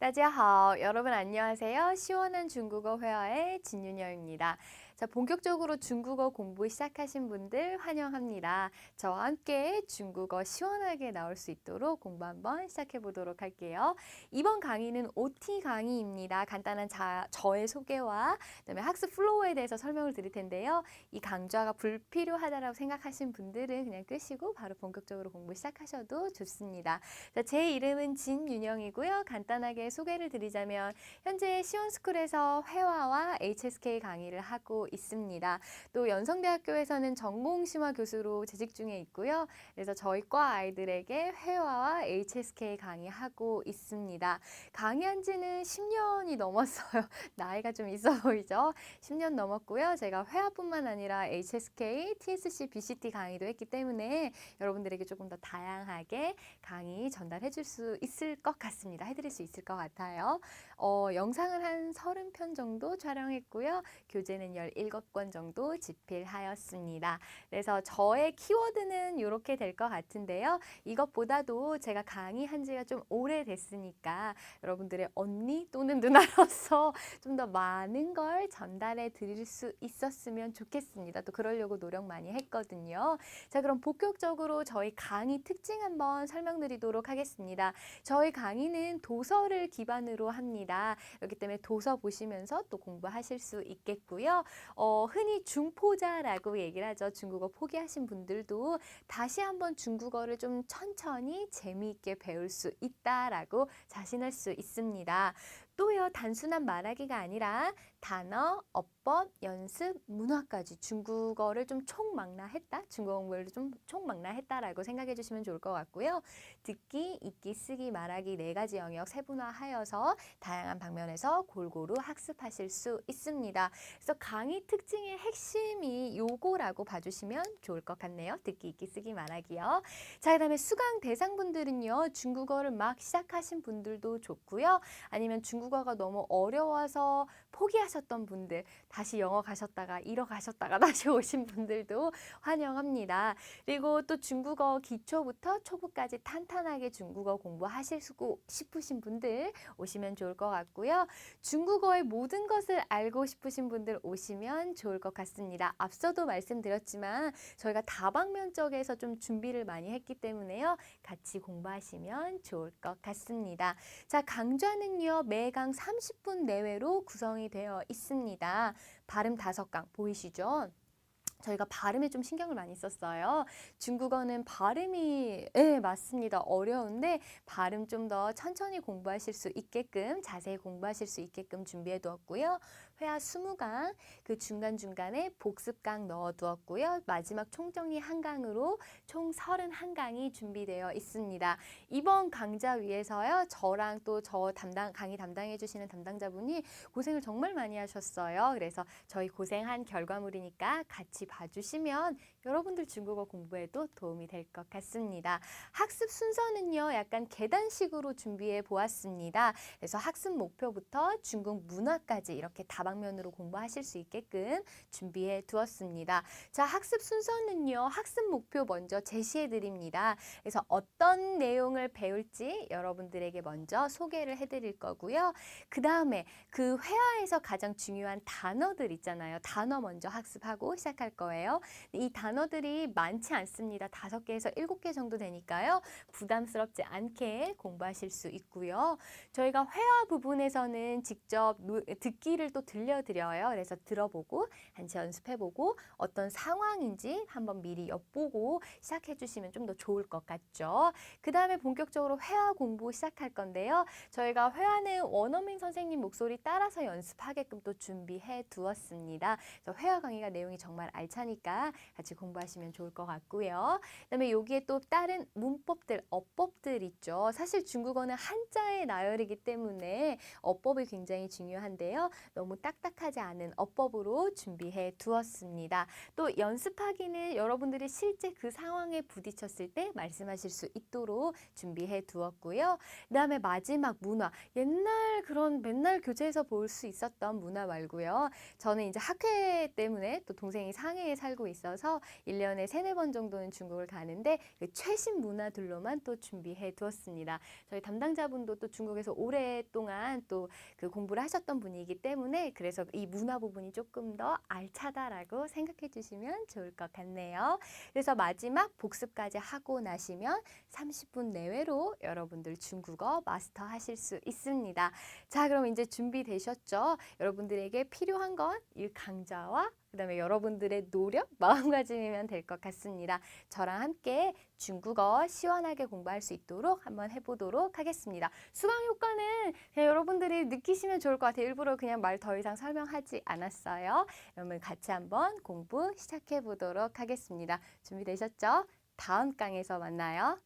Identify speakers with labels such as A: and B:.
A: 大家好, 여러분 안녕하세요. 시원한 중국어 회화의 진윤여입니다. 자, 본격적으로 중국어 공부 시작하신 분들 환영합니다. 저와 함께 중국어 시원하게 나올 수 있도록 공부 한번 시작해 보도록 할게요. 이번 강의는 OT 강의입니다. 간단한 자, 저의 소개와 그다음에 학습 플로우에 대해서 설명을 드릴 텐데요. 이 강좌가 불필요하다라고 생각하신 분들은 그냥 끄시고 바로 본격적으로 공부 시작하셔도 좋습니다. 자, 제 이름은 진윤영이고요. 간단하게 소개를 드리자면 현재 시원스쿨에서 회화와 HSK 강의를 하고 있습니다. 또 연성대학교에서는 전공심화 교수로 재직 중에 있고요. 그래서 저희 과 아이들에게 회화와 HSK 강의하고 있습니다. 강의한 지는 10년이 넘었어요. 나이가 좀 있어 보이죠? 10년 넘었고요. 제가 회화뿐만 아니라 HSK, TSC, BCT 강의도 했기 때문에 여러분들에게 조금 더 다양하게 강의 전달해 줄 수 있을 것 같습니다. 해드릴 수 있을 것 같아요. 어, 영상을 한 30편 정도 촬영했고요. 교재는 17권 정도 집필하였습니다. 그래서 저의 키워드는 이렇게 될 것 같은데요. 이것보다도 제가 강의한 지가 좀 오래됐으니까 여러분들의 언니 또는 누나로서 좀 더 많은 걸 전달해 드릴 수 있었으면 좋겠습니다. 또 그러려고 노력 많이 했거든요. 자, 그럼 본격적으로 저희 강의 특징 한번 설명드리도록 하겠습니다. 저희 강의는 도서를 기반으로 합니다. 그렇기 때문에 도서 보시면서 또 공부하실 수 있겠고요. 어, 흔히 중포자라고 얘기를 하죠. 중국어 포기하신 분들도 다시 한번 중국어를 좀 천천히 재미있게 배울 수 있다라고 자신할 수 있습니다. 또요, 단순한 말하기가 아니라 단어, 어법, 연습, 문화까지 중국어를 좀 총망라했다, 중국어 공부를 좀 총망라했다라고 생각해 주시면 좋을 것 같고요. 듣기, 읽기, 쓰기, 말하기 네 가지 영역 세분화하여서 다양한 방면에서 골고루 학습하실 수 있습니다. 그래서 강의 특징의 핵심이 요거라고 봐주시면 좋을 것 같네요. 듣기, 읽기, 쓰기, 말하기요. 자, 그 다음에 수강 대상분들은요, 중국어를 막 시작하신 분들도 좋고요. 아니면 중국 어가 너무 어려워서 포기하셨던 분들, 다시 영어 가셨다가 잃어 가셨다가 다시 오신 분들도 환영합니다. 그리고 또 중국어 기초부터 초보까지 탄탄하게 중국어 공부하실 수 싶으신 분들 오시면 좋을 것 같고요. 중국어의 모든 것을 알고 싶으신 분들 오시면 좋을 것 같습니다. 앞서도 말씀드렸지만 저희가 다방면적에서 좀 준비를 많이 했기 때문에요. 같이 공부하시면 좋을 것 같습니다. 자, 강좌는요. 매강 30분 내외로 구성이 되어 있습니다. 발음 다섯 강 보이시죠? 저희가 발음에 좀 신경을 많이 썼어요. 중국어는 발음이 예, 맞습니다. 어려운데 발음 좀 더 천천히 공부하실 수 있게끔 자세히 공부하실 수 있게끔 준비해 두었고요. 회화 20강 그 중간중간에 복습강 넣어 두었고요. 마지막 총정리 한 강으로 총 31강이 준비되어 있습니다. 이번 강좌 위해서요. 저랑 또 저 담당 강의 담당해 주시는 담당자분이 고생을 정말 많이 하셨어요. 그래서 저희 고생한 결과물이니까 같이 봐주시면 여러분들 중국어 공부에도 도움이 될 것 같습니다. 학습 순서는요, 약간 계단식으로 준비해 보았습니다. 그래서 학습 목표부터 중국 문화까지 이렇게 다방면으로 공부하실 수 있게끔 준비해 두었습니다. 자, 학습 순서는요, 학습 목표 먼저 제시해 드립니다. 그래서 어떤 내용을 배울지 여러분들에게 먼저 소개를 해 드릴 거고요. 그 다음에 그 회화에서 가장 중요한 단어들 있잖아요. 단어 먼저 학습하고 시작할 거예요. 이 단어 들이 많지 않습니다. 다섯 개에서 일곱 개 정도 되니까요. 부담스럽지 않게 공부하실 수 있고요. 저희가 회화 부분에서는 직접 노- 듣기를 또 들려드려요. 그래서 들어보고 한치 연습해보고 어떤 상황인지 한번 미리 엿보고 시작해 주시면 좀 더 좋을 것 같죠. 그 다음에 본격적으로 회화 공부 시작할 건데요. 저희가 회화는 원어민 선생님 목소리 따라서 연습하게끔 또 준비해 두었습니다. 그래서 회화 강의가 내용이 정말 알차니까 같이 공부하시면 좋을 것 같고요. 그다음에 여기에 또 다른 문법들, 어법들 있죠. 사실 중국어는 한자의 나열이기 때문에 어법이 굉장히 중요한데요. 너무 딱딱하지 않은 어법으로 준비해 두었습니다. 또 연습하기는 여러분들이 실제 그 상황에 부딪혔을 때 말씀하실 수 있도록 준비해 두었고요. 그다음에 마지막 문화. 옛날 그런 맨날 교재에서 볼 수 있었던 문화 말고요. 저는 이제 학회 때문에 또 동생이 상해에 살고 있어서 일년에 세네 번 정도는 중국을 가는데 그 최신 문화들로만 또 준비해 두었습니다. 저희 담당자분도 또 중국에서 오랫동안 또 그 공부를 하셨던 분이기 때문에 그래서 이 문화 부분이 조금 더 알차다라고 생각해 주시면 좋을 것 같네요. 그래서 마지막 복습까지 하고 나시면 30분 내외로 여러분들 중국어 마스터 하실 수 있습니다. 자, 그럼 이제 준비되셨죠? 여러분들에게 필요한 건 이 강좌와 그다음에 여러분들의 노력, 마음가짐이면 될 것 같습니다. 저랑 함께 중국어 시원하게 공부할 수 있도록 한번 해보도록 하겠습니다. 수강 효과는 그냥 여러분들이 느끼시면 좋을 것 같아요. 일부러 그냥 말 더 이상 설명하지 않았어요. 여러분 같이 한번 공부 시작해 보도록 하겠습니다. 준비되셨죠? 다음 강에서 만나요.